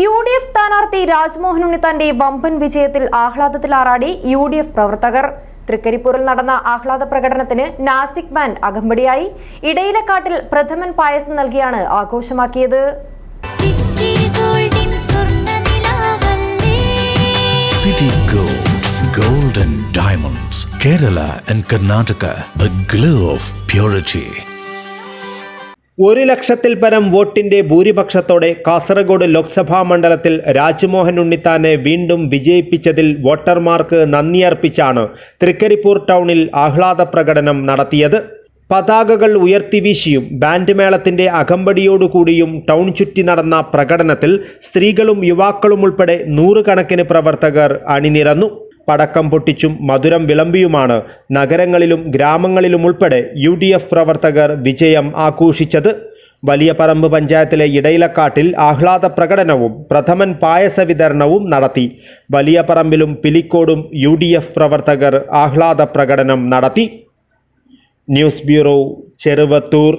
U D F സ്ഥാനാർത്ഥി രാജ്മോഹൻ ഉണ്ണിത്താന്റെ വമ്പൻ വിജയത്തിൽ ആഹ്ലാദത്തിലാറാടി യു ഡി എഫ് പ്രവർത്തകർ. തൃക്കരിപ്പൂരിൽ നടന്ന ആഹ്ലാദ പ്രകടനത്തിന് നാസിക് ബാൻഡ് അകമ്പടിയായി. ഇടയിലക്കാട്ടിൽ പ്രഥമൻ പായസം നൽകിയാണ് ആഘോഷമാക്കിയത്. City Gold, Gold and Diamonds, Kerala and Karnataka, the glow of purity. ഒരു ലക്ഷത്തിൽ പരം വോട്ടിന്റെ ഭൂരിപക്ഷത്തോടെ കാസർഗോഡ് ലോക്സഭാ മണ്ഡലത്തിൽ രാജ്മോഹൻ ഉണ്ണിത്താനെ വീണ്ടും വിജയിപ്പിച്ചതിൽ വോട്ടർമാർക്ക് നന്ദിയർപ്പിച്ചാണ് തൃക്കരിപ്പൂർ ടൗണിൽ ആഹ്ലാദ പ്രകടനം നടത്തിയത്. പതാകകൾ ഉയർത്തി വീശിയും ബാൻഡ് മേളത്തിന്റെ അകമ്പടിയോടുകൂടിയും ടൗൺ ചുറ്റി നടന്ന പ്രകടനത്തിൽ സ്ത്രീകളും യുവാക്കളും ഉൾപ്പെടെ നൂറുകണക്കിന് പ്രവർത്തകർ അണിനിരന്നു. പടക്കം പൊട്ടിച്ചും മധുരം വിളമ്പിയുമാണ് നഗരങ്ങളിലും ഗ്രാമങ്ങളിലും ഉൾപ്പെടെ യു ഡി എഫ് പ്രവർത്തകർ വിജയം ആഘോഷിച്ചത്. വലിയ പറമ്പ് പഞ്ചായത്തിലെ ഇടയിലക്കാട്ടിൽ ആഹ്ലാദ പ്രകടനവും പ്രഥമൻ പായസ വിതരണവും നടത്തി. വലിയ പറമ്പിലും പിലിക്കോടും യു ഡി എഫ് പ്രവർത്തകർ ആഹ്ലാദ പ്രകടനം നടത്തി. News bureau Cheruvathur.